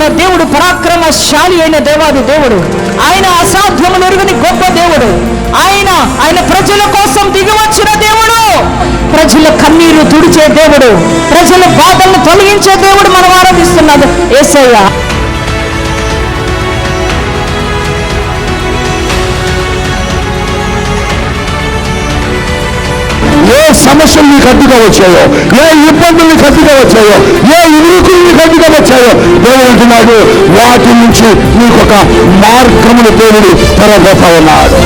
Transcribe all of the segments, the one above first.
మన దేవుడు పరాక్రమశాలి అయిన దేవాది దేవుడు. ఆయన అసాధ్యములు ఎరుగని గొప్ప దేవుడు. ఆయన ఆయన ప్రజల కోసం దిగివచ్చిన దేవుడు. ప్రజల కన్నీరు తుడిచే దేవుడు. ప్రజల బాధలను తొలగించే దేవుడు మనం ఆరాధిస్తున్నాడు ఏసయ్య. ఏ సమస్యలు నీకు అడ్డుగా వచ్చాయో ఏ ఇబ్బందులు నీకు అడ్డుగా వచ్చాయో ఏ ఇరుకులు నీకు అడ్డుగా వచ్చాయో దేవుడు అంటున్నాడు వాటి నుంచి నీకు ఒక మార్గమును దేవుడు తెరబోతా ఉన్నాడు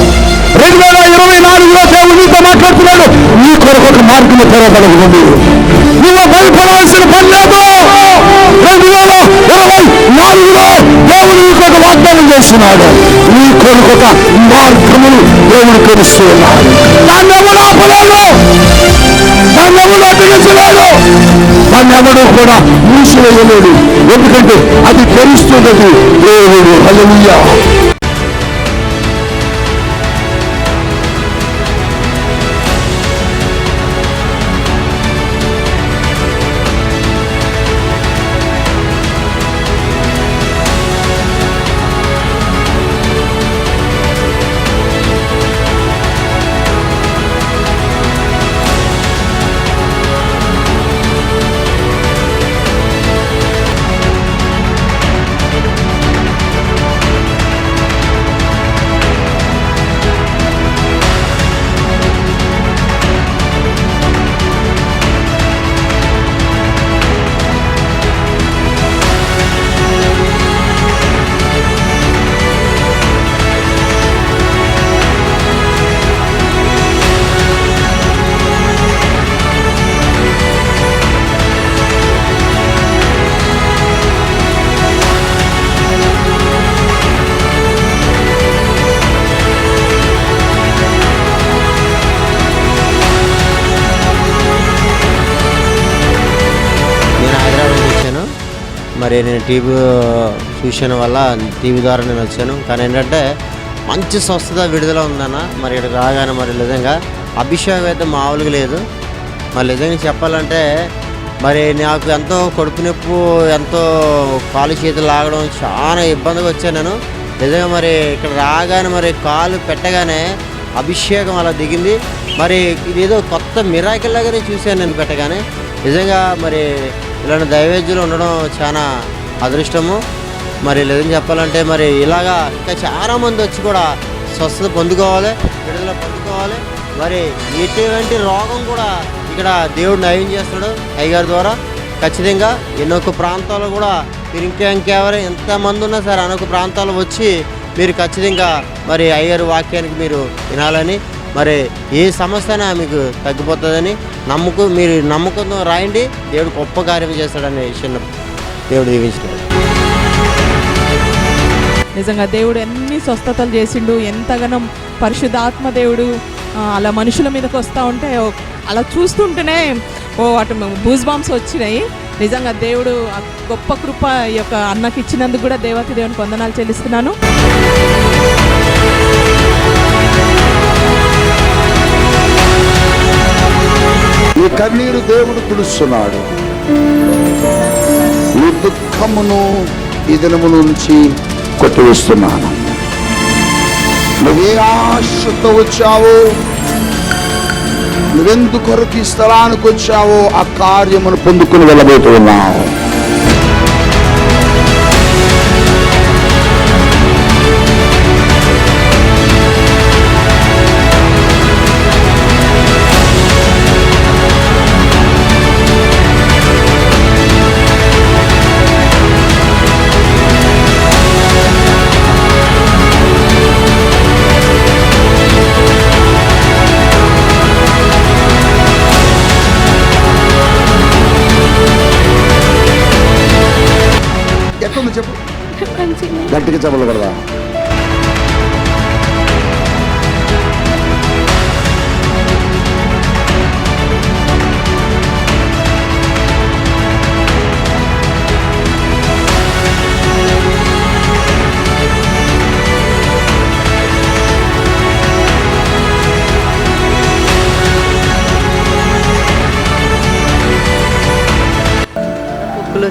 రెండు వేల ఇరవై నాలుగులో దేవుడు నీతో మాట్లాడుతున్నాడు. నీ కొరకు ఒక మార్గం తెరవబడుతుంది నువ్వు. భయపడాల్సిన పని లేదు. రెండు వేల ఇరవై నాలుగులో దేవుడు నీకు ఒక వాగ్దానం చేస్తున్నాడు. నీ కొరకు ఒక మార్గమును దేవుడు తెలుస్తూ ఉన్నాడు దాన్ని ఎవరు ఆపలేడు దాన్ని ఎవరు అడ్డగించలేడు దాన్ని ఎవడు కూడా మూసివేయలేడు ఎందుకంటే అది తెలుస్తున్నది దేవుడు. హల్లెలూయా. మరి నేను టీవీ చూసిన వల్ల టీవీ ద్వారా నేను వచ్చాను. కానీ ఏంటంటే మంచి స్వస్థత విడుదల ఉందన్న మరి ఇక్కడ రాగానే మరి నిజంగా అభిషేకం అయితే మామూలుగా లేదు. మరి నిజంగా చెప్పాలంటే మరి నాకు ఎంతో కడుపు నొప్పు ఎంతో కాలు చేతులు లాగడం చాలా ఇబ్బందిగా వచ్చాను నేను. నిజంగా మరి ఇక్కడ రాగానే మరి కాలు పెట్టగానే అభిషేకం అలా దిగింది. మరి ఇదేదో కొత్త మిరాకిల్ లాగానే చూశాను నేను పెట్టగానే. నిజంగా మరి ఇలాంటి దైవేద్యులు ఉండడం చాలా అదృష్టము. మరి లేదని చెప్పాలంటే మరి ఇలాగా ఇంకా చాలామంది వచ్చి కూడా స్వస్థత పొందుకోవాలి విడుదల పొందుకోవాలి. మరి ఎటువంటి రోగం కూడా ఇక్కడ దేవుడు నయం చేస్తాడు అయ్యగారి ద్వారా. ఖచ్చితంగా ఎన్నొక ప్రాంతాలు కూడా మీరు ఇంకా ఇంకెవరు ఎంతమంది ఉన్నా సరే అనొక ప్రాంతాలు వచ్చి మీరు ఖచ్చితంగా మరి అయ్యారు వాక్యానికి మీరు వినాలని మరి ఏ సమస్య అయినా మీకు తగ్గిపోతుందని నమ్మకం మీరు నమ్మకంతో రాయండి. దేవుడు గొప్ప కార్యం చేస్తాడనే చిన్న దేవుడు దీవించాడు. నిజంగా దేవుడు ఎన్ని స్వస్థతలు చేసిండు ఎంతగానో పరిశుద్ధాత్మ దేవుడు అలా మనుషుల మీదకి వస్తూ ఉంటే అలా చూస్తుంటేనే ఓ అటు బూజ్ బాంబ్స్ వచ్చినాయి. నిజంగా దేవుడు గొప్ప కృప ఈ యొక్క అన్నకి ఇచ్చినందుకు కూడా దేవతి దేవునికి వందనాలు చెల్లిస్తున్నాను. కన్నీరు దేవుడు కుడుస్తున్నాడు ఈ దుఃఖమును ఈ దినము నుంచి కొట్టివేస్తున్నాను. నువ్వే ఆశతో వచ్చావో నువ్వెందుకొరకు ఈ స్థలానికి వచ్చావో ఆ కార్యమును పొందుకుని వెళ్ళబోతున్నావు.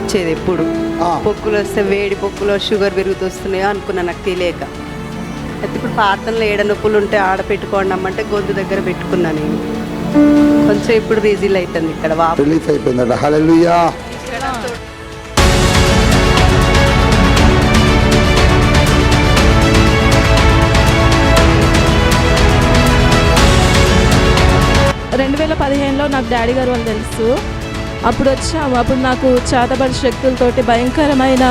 వచ్చేది ఎప్పుడు. పొక్కులు వస్తే వేడి పొక్కులు షుగర్ పెరుగుతూ వస్తున్నాయో అనుకున్నా నాకు తెలియక. అయితే ఇప్పుడు పాత్రలో ఏడ నొప్పులు ఉంటే ఆడ పెట్టుకోండి అమ్మంటే గొంతు దగ్గర పెట్టుకున్నా నేను. కొంచెం ఇప్పుడు రిజిల్ అవుతుంది ఇక్కడ వాపు. రిలీఫ్ అయిపోయిందట. హల్లెలూయా రెండు వేల పదిహేనులో నాకు డాడీ గారు వాళ్ళు తెలుసు. అప్పుడు వచ్చాము అప్పుడు నాకు చేతబడి శక్తులతోటి భయంకరమైన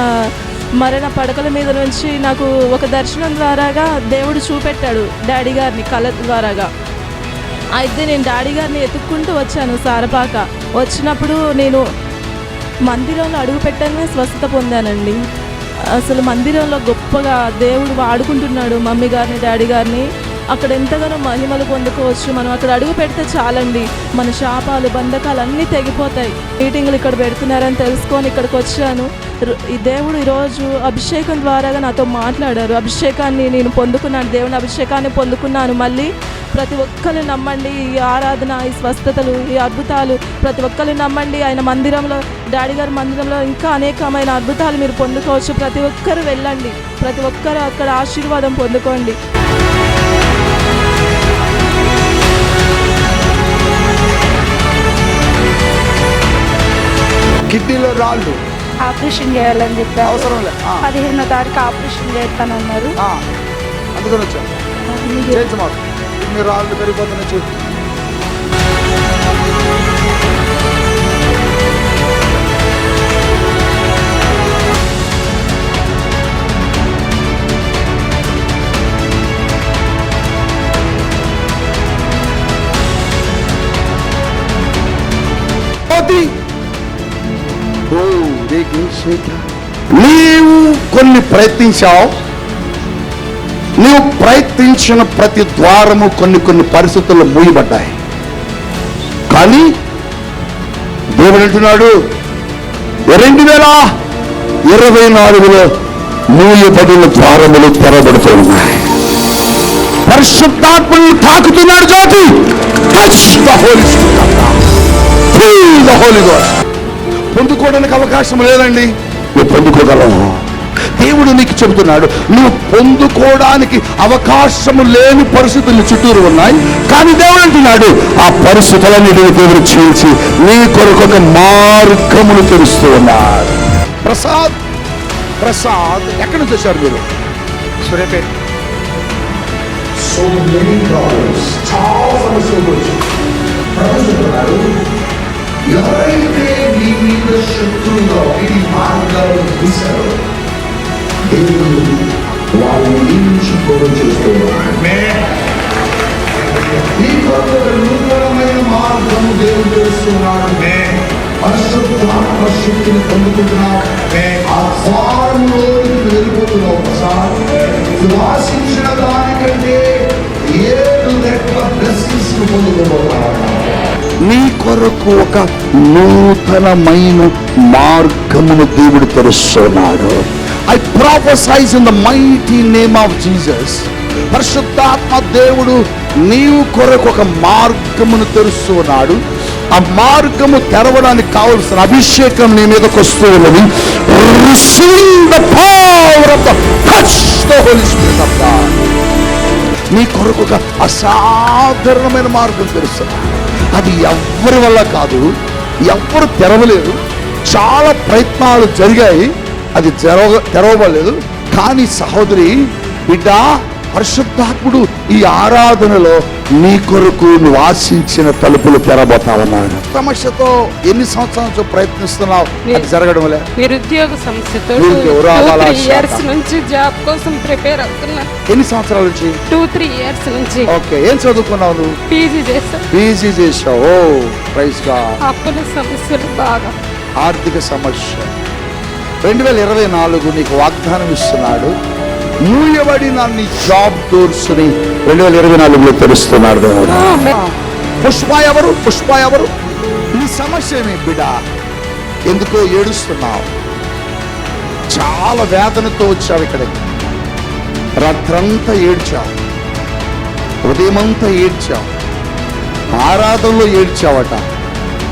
మరణ పడకల మీద నుంచి నాకు ఒక దర్శనం ద్వారాగా దేవుడు చూపెట్టాడు డాడీ గారిని కళ ద్వారాగా. అయితే నేను డాడీ గారిని ఎత్తుక్కుంటూ వచ్చాను సారపాక. వచ్చినప్పుడు నేను మందిరంలో అడుగు పెట్టగానే స్వస్థత పొందానండి. అసలు మందిరంలో గొప్పగా దేవుడు వాడుకుంటున్నాడు మమ్మీ గారిని డాడీ గారిని. అక్కడ ఎంతగానో మహిమలు పొందుకోవచ్చు. మనం అక్కడ అడుగు పెడితే చాలండి. మన శాపాలు బంధకాలు అన్నీ తెగిపోతాయి. మీటింగ్లు ఇక్కడ పెడుతున్నారని తెలుసుకొని ఇక్కడికి వచ్చాను. ఈ దేవుడు ఈరోజు అభిషేకం ద్వారాగా నాతో మాట్లాడారు. అభిషేకాన్ని నేను పొందుకున్నాను. దేవుని అభిషేకాన్ని పొందుకున్నాను. మళ్ళీ ప్రతి ఒక్కరు నమ్మండి ఈ ఆరాధన ఈ స్వస్థతలు ఈ అద్భుతాలు. ప్రతి ఒక్కరు నమ్మండి ఆయన మందిరంలో డాడీ గారి మందిరంలో ఇంకా అనేకమైన అద్భుతాలు మీరు పొందుకోవచ్చు. ప్రతి ఒక్కరు వెళ్ళండి. ప్రతి ఒక్కరు అక్కడ ఆశీర్వాదం పొందుకోండి. కిడ్నీలో రాళ్ళు. ఆపరేషన్ చేయాలని చెప్పారు. అవసరం లే. ఆ, పదిహేనో తారీఖు ఆపరేషన్ చేస్తానన్నారు అందుకని వచ్చాం. చేయించమాకు రాళ్ళు పెరిగిపోతున్నాయి చూసి నీవు కొన్ని ప్రయత్నించావు. నీవు ప్రయత్నించిన ప్రతి ద్వారము కొన్ని కొన్ని పరిస్థితుల్లో మూయబడ్డాయి. కానీ దేవుడు అంటున్నాడు రెండు వేల ఇరవై నాలుగులో మూయబడిన ద్వారములు తెరబడుతూ ఉన్నాయి. పరిశుద్ధాత్మను తాకుతున్నాడు Jyothi touch the holy the holy ghost పొందుకోవడానికి అవకాశం లేదండి. నువ్వు పొందుకోగలవు? దేవుడు నీకు చెబుతున్నాడు నువ్వు పొందుకోవడానికి అవకాశం లేని పరిస్థితులు చుట్టూరు ఉన్నాయి. కానీ దేవుడు అంటున్నాడు ఆ పరిస్థితులన్నిటిని దేవుడు చీల్చి నీ కొరకు ఒక మార్గమును తెరుస్తూ ఉన్నాడు. ప్రసాద్ ప్రసాద్ ఎక్కడి నుంచి వచ్చారు మీరు? సూర్యాపేట. సో మెనీ ప్రాబ్లమ్స్ చాలా సమస్యలు వచ్చాయి. ప్రపంచంలో ఎవరైతే నీ మీద శత్రువుగా వీరి మార్గాలు తీశారో దేవుడు వాళ్ళు నీ నుంచి దూరం చేస్తున్నారు నీ కొరకు ఒక నూతనమైన మార్గము దేవుడు తెలుస్తున్నాడు పరిశుద్ధాత్మ శక్తిని పొందుకుంటున్నావు ఆ ద్వారంలో వెళ్ళిపోతున్నావు ఒకసారి నువ్వు ఆశించిన దానికంటే ఏడు రెట్ల బ్లెస్సింగ్స్ పొందుకోబోతున్నావు నీ కొరకు ఒక నూతనమైన మార్గమును దేవుడు తెరుస్తున్నాడు. I prophesy in the mighty name of Jesus పరిశుద్ధాత్మ దేవుడు నీవు కొరకు ఒక మార్గమును తెరుస్తున్నాడు. ఆ మార్గము తెరవడానికి కావలసిన అభిషేకం నీ మీదకి వస్తూ ఉన్నది. Receive the power of the touch the holy spirit of God నీ కొరకు ఒక అసాధారణమైన మార్గం తెలుస్తున్నాడు అది ఎవ్వరి వల్ల కాదు. ఎవ్వరు తెరవలేదు చాలా ప్రయత్నాలు జరిగాయి. అది తెరవ తెరవబడలేదు. కానీ సహోదరి బిడ్డ పరిశుద్ధాత్ముడు ఈ ఆరాధనలో నీ కొరకు నువ్వు ఆశించిన తలుపులు తెరబోతా ఉన్నాడు సమస్యతో ఎన్ని సంవత్సరాల నుంచి ప్రయత్నిస్తున్నావు? అది జరగడం లే నిరుద్యోగ సమస్యతో ఇయర్స్. నుంచి జాబ్ కోసం ప్రిపేర్ అవుతున్నా. ఎన్ని సంవత్సరాల నుంచి? టూ త్రీ ఇయర్స్ నుంచి. ఓకే ఏం చదువుకున్నావు నువ్వు? పీజీ చేస్తా పీజీ చేసావు ఓ ప్రైజ్గా అప్పుల సమస్యలు బాగా. ఆర్థిక సమస్య. రెండు వేల ఇరవై నాలుగు నీకు వాగ్దానం ఇస్తున్నాడు. మూయబడిన నీ జాబ్ డోర్స్ని రెండు వేల ఇరవై నాలుగులో తెరుస్తున్నాడు దేవుడు. పుష్ప ఎవరు? పుష్ప ఎవరు? నీ సమస్య ఏమి బిడ్డ ఎందుకో ఏడుస్తున్నావు. చాలా వేదనతో వచ్చావు ఇక్కడికి. రాత్రంతా ఏడ్చావు. ఉదయమంతా ఏడ్చావు. ఆరాధనలో ఏడ్చావట.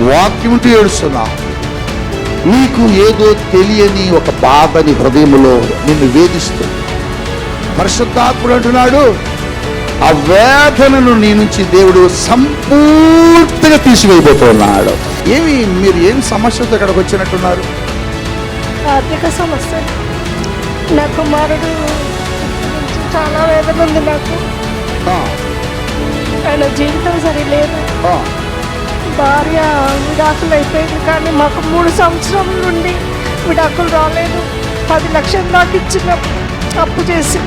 వాక్యంతో ఏడుస్తున్నావు. నీకు ఏదో తెలియని ఒక బాధ నీ హృదయంలో నిన్ను వేధిస్తుంది. పరిశుద్ధాత్ముడు అంటున్నాడు ఆ వేదనను నీ నుంచి దేవుడు సంపూర్తిగా తీసివేయబోతున్నాడు. ఏమి మీరు ఏం సమస్యతో ఇక్కడికి వచ్చినట్టున్నారు? ఆర్థిక సమస్య. నా కుమారుడు చాలా వేదన ఉంది నాకు. ఆ, ఆయన జీవితం సరిలేదు. ఆ, భార్య విడాకులు అయిపోయింది కానీ మాకు మూడు సంవత్సరాల నుండి విడాకులు రాలేదు. పది లక్షల దాకా ఇచ్చిన అప్పు చేసి.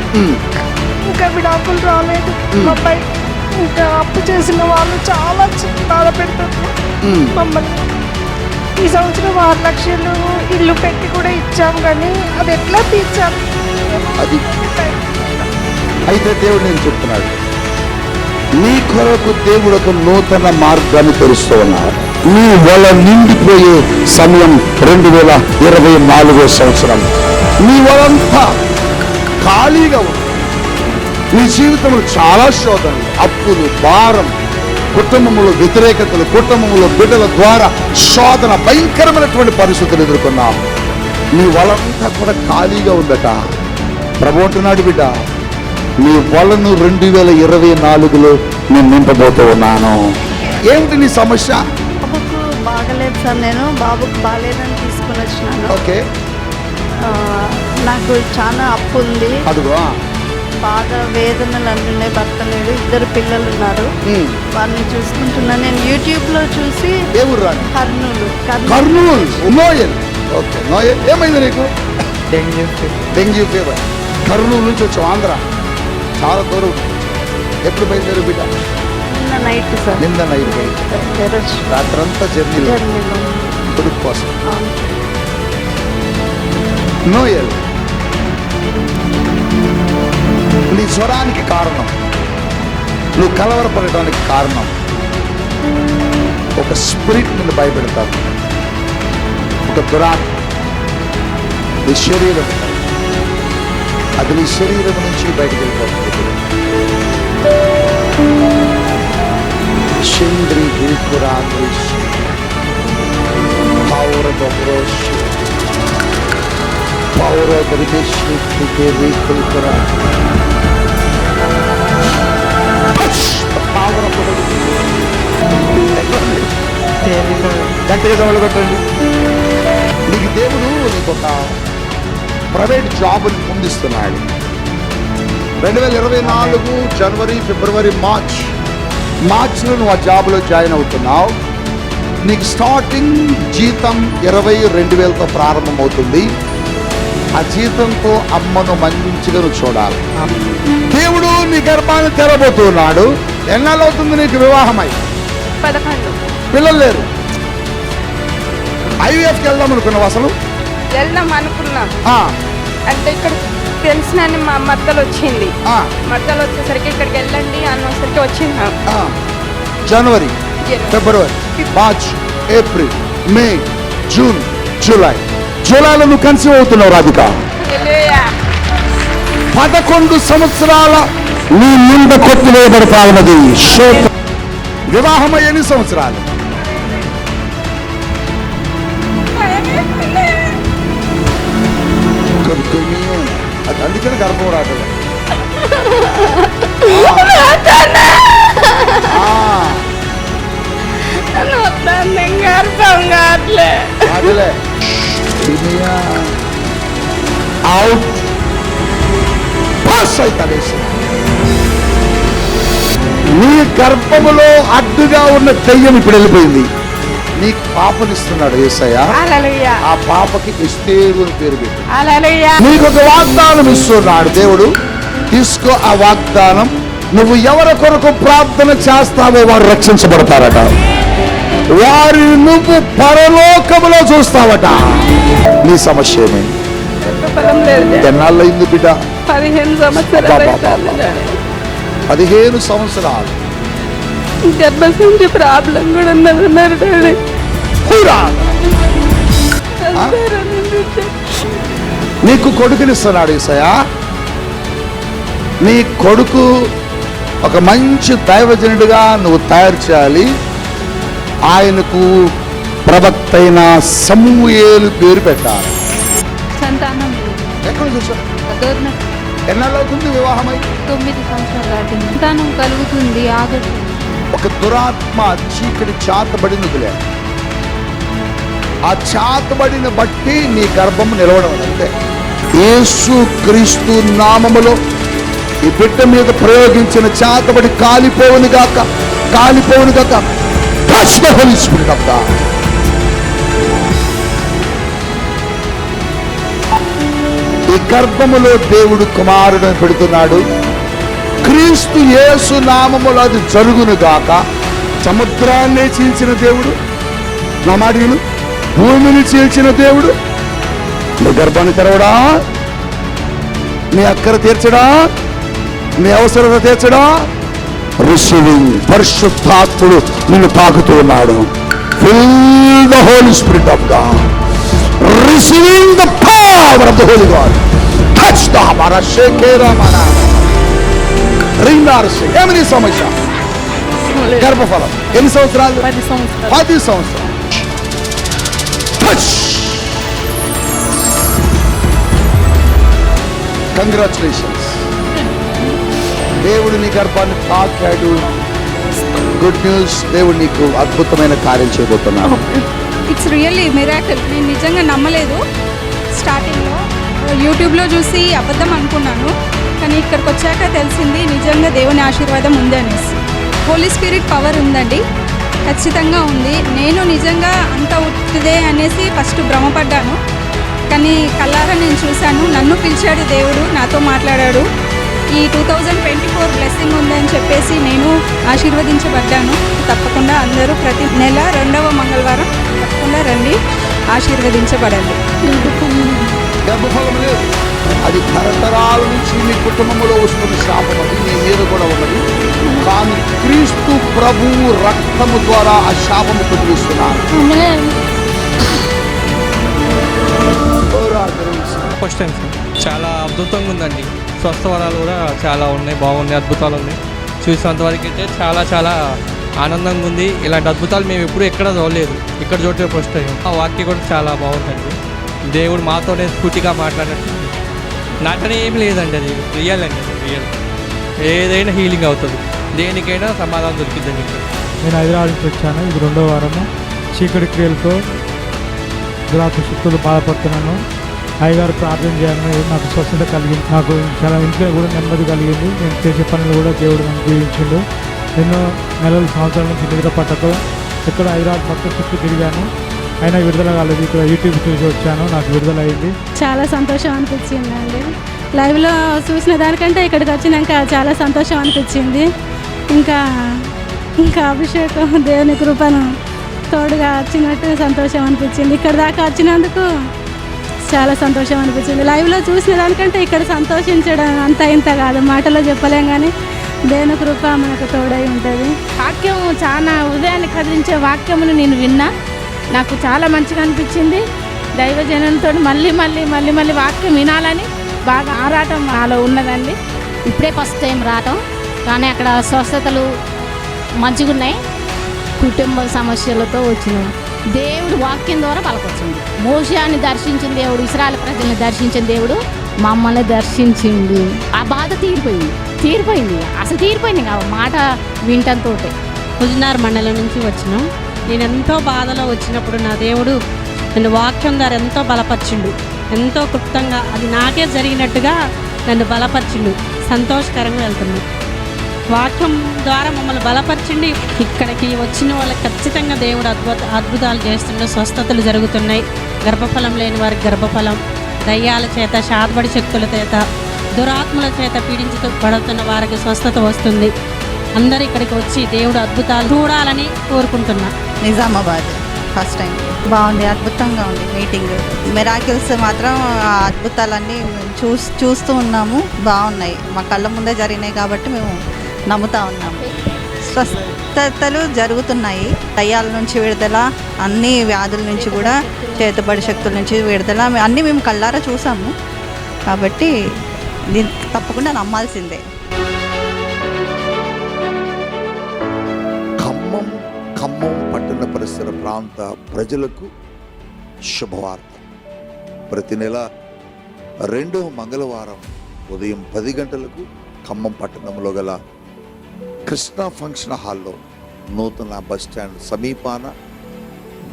ఇంకా విడాకులు రాలేదు. అబ్బాయి ఇంకా అప్పు చేసిన వాళ్ళు చాలా చి- బాధ పెడుతుంది ఉమ్. మమ్మల్ని ఈ సంవత్సరం ఆరు లక్షలు ఇల్లు పెట్టి కూడా ఇచ్చాం కానీ అది ఎట్లా తీర్చాలి? అది అయితే దేవుడు నేను చెప్తున్నాడు. నీ కొరకు దేవుడు ఒక నూతన మార్గాన్ని తెరుస్తూ ఉన్నాడు. నీ వల నిండిపోయే సమయం రెండు వేల ఇరవై నాలుగో సంవత్సరం. నీ వలంతా ఖాళీగా ఉంది. నీ జీవితంలో చాలా శోధనలు అప్పులు భారం కుటుంబంలో వ్యతిరేకతలు కుటుంబంలో బిడ్డల ద్వారా శోధన భయంకరమైనటువంటి పరిస్థితులు ఎదుర్కొన్నాం. నీ వలంతా కూడా ఖాళీగా ఉందట. ప్రభు అంటున్నాడు బిడ్డ నీ వలను రెండు వేల ఇరవై నాలుగులో నేను నింపబోతూ ఉన్నాను. ఏమిటి నీ సమస్య? బాగలేదు సార్ నేను బాబుకు బాగాలేదని తీసుకుని వచ్చినాను. ఓకే. నాకు చాలా అప్పు ఉంది అదిగో. బాగా వేదనలు అన్నీ భర్త లేడు ఇద్దరు పిల్లలు ఉన్నారు. వారిని చూసుకుంటున్నా నేను యూట్యూబ్లో చూసి ఏ ఊరు రాని Kurnool Kurnool. Noel. Okay Noel. ఏమైంది నీకు? Dengue fever. కర్నూలు నుంచి వచ్చావు ఆంధ్ర. చాలా దూరం. ఎప్పుడు బయలుదేరు బిడ్డ? నిన్న నైట్ సార్ నిన్న నైట్ రాత్రంతా జర్నీలో. జర్నీలో కొడుకు కోసం. నోయల్. నీ స్వరానికి కారణం. నువ్వు కలవరపడటానికి కారణం. ఒక స్పిరిట్ నిన్ను భయపెడతారు. ఒక దురాత్మ. నీ శరీరం. అది నీ శరీరం నుంచి బయటకు వెళ్ళిపోతుంది చంద్రి గిరికురాంద్రి పౌర దొంగరోషి పౌర దరిదేశి రీకుల్కురా పవర్ గట్టిగా కొట్టండి నీకు దేవుడు నీకు ఒక ప్రైవేట్ జాబుని పొందిస్తున్నాడు రెండు వేల ఇరవై నాలుగు జనవరి ఫిబ్రవరి మార్చ్. మార్చ్లో నువ్వు ఆ జాబ్లో జాయిన్ అవుతున్నావు. నీకు స్టార్టింగ్ జీతం ఇరవై రెండు వేలతో ప్రారంభమవుతుంది. ఆ జీతంతో అమ్మను మంచిగా నువ్వు చూడాలి. దేవుడు నీ గర్భాన్ని తెరబోతున్నాడు. ఎన్నాళ్ళు అవుతుంది నీకు వివాహమై? పదకొండు. పిల్లలు లేరు. ఐవీఎఫ్కి వెళ్దాం అనుకున్నావు అసలు? వెళ్దాం అనుకున్నాం. ఆ, అంటే ఇక్కడ తెలిసిన మా మద్దలు వచ్చింది. ఆ, మద్దలు వచ్చేసరికి ఇక్కడికి వెళ్ళండి అన్నసరికి వచ్చిందాం. జనవరి. ఫిబ్రవరి March April May June July. జూలైలో నువ్వు కన్సీవ్ అవుతున్నావు రాధిక పదకొండు సంవత్సరాల నీ నింద కొట్టివేయబడతా ఉన్నది శోక వివాహం ఎన్ని సంవత్సరాలు? అందుకని గర్భం ఆ, గర్భం కావట్లే దునియా అవుట్ పాస్ నీ గర్భములో అడ్డుగా ఉన్న దెయ్యం ఇప్పుడు వెళ్ళిపోయింది. నీకు పాపనిస్తున్నాడు ఏసయ్య. ఆ పాపకి ఎస్తేరు అని పేరు పెట్టి. నీకు ఒక వాగ్దానం ఇస్తున్నాడు దేవుడు. తీసుకో ఆ వాగ్దానం. నువ్వు ఎవరి కొరకు ప్రార్థన చేస్తావో వారు రక్షించబడతారట. వారి నువ్వు పరలోకములో చూస్తావట. నీ సమస్య ఏమి? బలం లేదు ఎన్నాళ్ళయింది బిడ్డ? పదిహేను సంవత్సరాలు గర్భసంచి ప్రాబ్లం కూడా ఉన్నదన్నారు డాడీ! నీకు కొడుకునిస్తున్నాడు ఈసయా నీ కొడుకు ఒక మంచి దైవజనుడిగా నువ్వు తయారు చేయాలి. ఆయనకు ప్రవక్త అయిన సమూయేలు పేరు పెట్టాలి. సంతానం ఎక్కడ చూసారు దూరం ఎన్నాళ్ళు అవుతుంది వివాహమై? తొమ్మిది సంవత్సరాలు దాటింది. సంతానం కలుగుతుంది ఒక దురాత్మ చీకటి చాతబడినదిలే ఆ చాతబడిన బట్టి నీ గర్భం నిలవడం అంతే. యేసు క్రీస్తు నామములో ఈ బిడ్డ మీద ప్రయోగించిన చాతబడి కాలిపోవును గాక కాలిపోవును గాక. Touch the Holy Spirit of God. ఈ గర్భములో దేవుడు కుమారుడని పెడుతున్నాడు. క్రీస్తు యేసు నామములో అది జరుగును గాక. సముద్రాన్ని చీల్చిన దేవుడు. నా మాట విను. భూమిని చీల్చిన దేవుడు. నీ గర్భాన్ని తెరవడా? నీ అక్కర తీర్చడా? నీ అవసరత తీర్చడా? రిసీవింగ్ పరిశుద్ధాత్ముడు నిన్ను తాకుతూ ఉన్నాడు. Fill the holy spirit of God receiving the power of the holy God touch the హమారా షేకేరా మనా రింగారు ఏమని సమస్య గర్భఫలం ఎన్ని సంవత్సరాలు పది సంవత్సరాలు సంవత్సరాలు కంగ్రాచులేషన్స్ దేవుడు నీ గర్భాన్ని తాకాడు. గుడ్ న్యూస్ దేవుడు నీకు అద్భుతమైన కార్యం చేయబోతున్నాను ఇట్స్ రియల్లీ మిరాకల్ నేను నిజంగా నమ్మలేదు. స్టార్టింగ్లో యూట్యూబ్లో చూసి అబద్ధం అనుకున్నాను. కానీ ఇక్కడికి వచ్చాక తెలిసింది నిజంగా దేవుని ఆశీర్వాదం ఉంది అనేసి. హోలీ స్పిరిట్ పవర్ ఉందండి. ఖచ్చితంగా ఉంది. నేను నిజంగా అంత ఉట్టిదే అనేసి ఫస్ట్ భ్రమపడ్డాను. కానీ కల్లారా నేను చూశాను. నన్ను పిలిచాడు దేవుడు నాతో మాట్లాడాడు. ఈ two thousand twenty four blessing ఉందని చెప్పేసి నేను ఆశీర్వదించబడ్డాను. తప్పకుండా అందరూ ప్రతి నెల రెండవ మంగళవారం తప్పకుండా రండి ఆశీర్వదించబడండి. లేదు అది తరతరాల నుంచి మీ కుటుంబంలో వస్తున్న శాపం. అది మీ మీద కూడా ఉన్నది. కానీ క్రీస్తు ప్రభువు రక్తము ద్వారా ఆ శాపము కుదిరిస్తున్నారు ఫస్ట్ టైం సార్. చాలా అద్భుతంగా ఉందండి. స్వస్థవరాలు కూడా చాలా ఉన్నాయి బాగున్నాయి అద్భుతాలు ఉన్నాయి. చూసినంత వరకు అయితే చాలా చాలా ఆనందంగా ఉంది. ఇలాంటి అద్భుతాలు మేము ఎప్పుడూ ఎక్కడ చూడలేదు. ఇక్కడ చూడటం ఫస్ట్ టైం ఆ వాక్యం కూడా చాలా బాగుందండి. దేవుడు మాతోనే స్ఫూర్తిగా మాట్లాడినట్టు నాకనే ఏం లేదండి అది. రియల్ అండి. రియల్ ఏదైనా హీలింగ్ అవుతుంది. దేనికైనా సమాధానం దొరికిందండి ఇక్కడ. నేను హైదరాబాద్ నుంచి వచ్చాను. ఇది రెండో వారము. చీకటి క్రియలతో దురాత్మ శక్తులు బాధపడుతున్నాను. అయ్యగారు ప్రార్థన చేయాలని నాకు స్వస్థత కలిగింది నాకు చాలా ఇంట్లో కూడా నెమ్మది కలిగింది. నేను చేసే పనులు కూడా దేవుడు నన్ను ఎన్నో నెలల సంవత్సరాల నుంచి నిద్ర పట్టకు ఇక్కడ హైదరాబాద్ మొత్తం చుట్టూ తిరిగాను. అయినా విడుదల కాలేదు. ఇక్కడ యూట్యూబ్ చూసి వచ్చాను. నాకు విడుదల అయింది చాలా సంతోషం అనిపించింది అండి. లైవ్లో చూసిన దానికంటే ఇక్కడికి వచ్చినాక చాలా సంతోషం అనిపించింది. ఇంకా ఇంకా అభిషేకం దేవుని కృపను తోడుగా వచ్చినట్టు సంతోషం అనిపించింది. ఇక్కడ దాకా వచ్చినందుకు చాలా సంతోషం అనిపించింది. లైవ్లో చూసిన దానికంటే ఇక్కడ సంతోషించడం అంత ఇంత కాదు. మాటలో చెప్పలేం కానీ దేవుని కృప మనకు తోడై ఉంటుంది. వాక్యం చాలా ఉదయాన్ని కదిలించే వాక్యమును నేను విన్నా. నాకు చాలా మంచిగా అనిపించింది. దైవజనంతో మళ్ళీ మళ్ళీ మళ్ళీ మళ్ళీ వాక్యం వినాలని బాగా ఆరాటం నాలో ఉన్నదండి. ఇప్పుడే ఫస్ట్ టైం రావటం. కానీ అక్కడ స్వస్థతలు మంచిగున్నాయి. కుటుంబ సమస్యలతో వచ్చినాం. దేవుడు వాక్యం ద్వారా పలకొచ్చింది. మోషాన్ని దర్శించిన దేవుడు ఇస్రాయల్ ప్రజల్ని దర్శించిన దేవుడు మమ్మల్ని దర్శించిండు. ఆ బాధ తీరిపోయింది. తీరిపోయింది. అసలు తీరిపోయింది ఆ మాట వింటంతో హుజనార్ మండలం నుంచి వచ్చినాం. నేను ఎంతో బాధలో వచ్చినప్పుడు నా దేవుడు నన్ను వాక్యం ద్వారా ఎంతో బలపరిచిండు. ఎంతో క్లుప్తంగా అది నాకే జరిగినట్టుగా నన్ను బలపరిచిండు. సంతోషకరంగా వెళ్తున్నాను వాక్యం ద్వారా మమ్మల్ని బలపరచండి. ఇక్కడికి వచ్చిన వాళ్ళకి ఖచ్చితంగా దేవుడు అద్భుత అద్భుతాలు చేస్తుండే స్వస్థతలు జరుగుతున్నాయి. గర్భఫలం లేని వారికి గర్భఫలం దయ్యాల చేత శాతబడి శక్తుల చేత దురాత్మల చేత పీడించబడుతున్న వారికి స్వస్థత వస్తుంది. అందరు ఇక్కడికి వచ్చి దేవుడు అద్భుతాలు చూడాలని కోరుకుంటున్నా. నిజామాబాద్ ఫస్ట్ టైం బాగుంది అద్భుతంగా ఉంది మీటింగ్. మెరాకిల్స్ మాత్రం ఆ అద్భుతాలన్నీ చూస్ చూస్తూ ఉన్నాము. బాగున్నాయి. మా కళ్ళ ముందే జరిగినాయి కాబట్టి మేము నమ్ముతా ఉన్నాము స్వస్థతలు జరుగుతున్నాయి. దయ్యాల నుంచి విడుదల అన్ని వ్యాధుల నుంచి కూడా చేతబడి శక్తుల నుంచి విడుదల. అన్నీ మేము కళ్ళారా చూసాము. కాబట్టి దీన్ని తప్పకుండా నమ్మాల్సిందే. ఖమ్మం ఖమ్మం పట్టణ పరిసర పరిసర ప్రాంత ప్రజలకు శుభవార్త. ప్రతి నెల రెండవ మంగళవారం ఉదయం పది గంటలకు ఖమ్మం పట్టణంలో గల కృష్ణా ఫంక్షన్ హాల్లో నూతన బస్ స్టాండ్ సమీపాన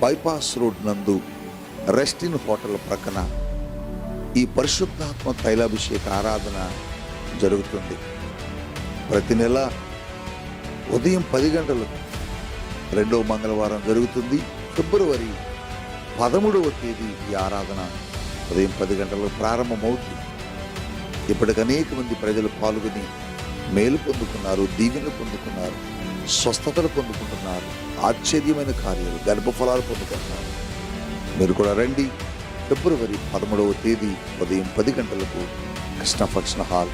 బైపాస్ రోడ్ నందు రెస్టిన్ హోటల్ ప్రక్కన ఈ పరిశుద్ధాత్మ తైలాభిషేక ఆరాధన జరుగుతుంది. ప్రతి నెల ఉదయం పది గంటలకు రెండవ మంగళవారం జరుగుతుంది. ఫిబ్రవరి పదమూడవ తేదీ ఈ ఆరాధన ఉదయం పది గంటలకు ప్రారంభమవుతుంది. ఇప్పటికి అనేక మంది ప్రజలు పాల్గొని మేలు పొందుకున్నారు దీవెనలు పొందుకున్నారు స్వస్థతలు పొందుకుంటున్నారు ఆశ్చర్యమైన కార్యాలు గర్భఫలాలు పొందుకుంటున్నారు. మీరు కూడా రండి. ఫిబ్రవరి పదమూడవ తేదీ ఉదయం పది గంటలకు కృష్ణ ఫంక్షన్ హాల్.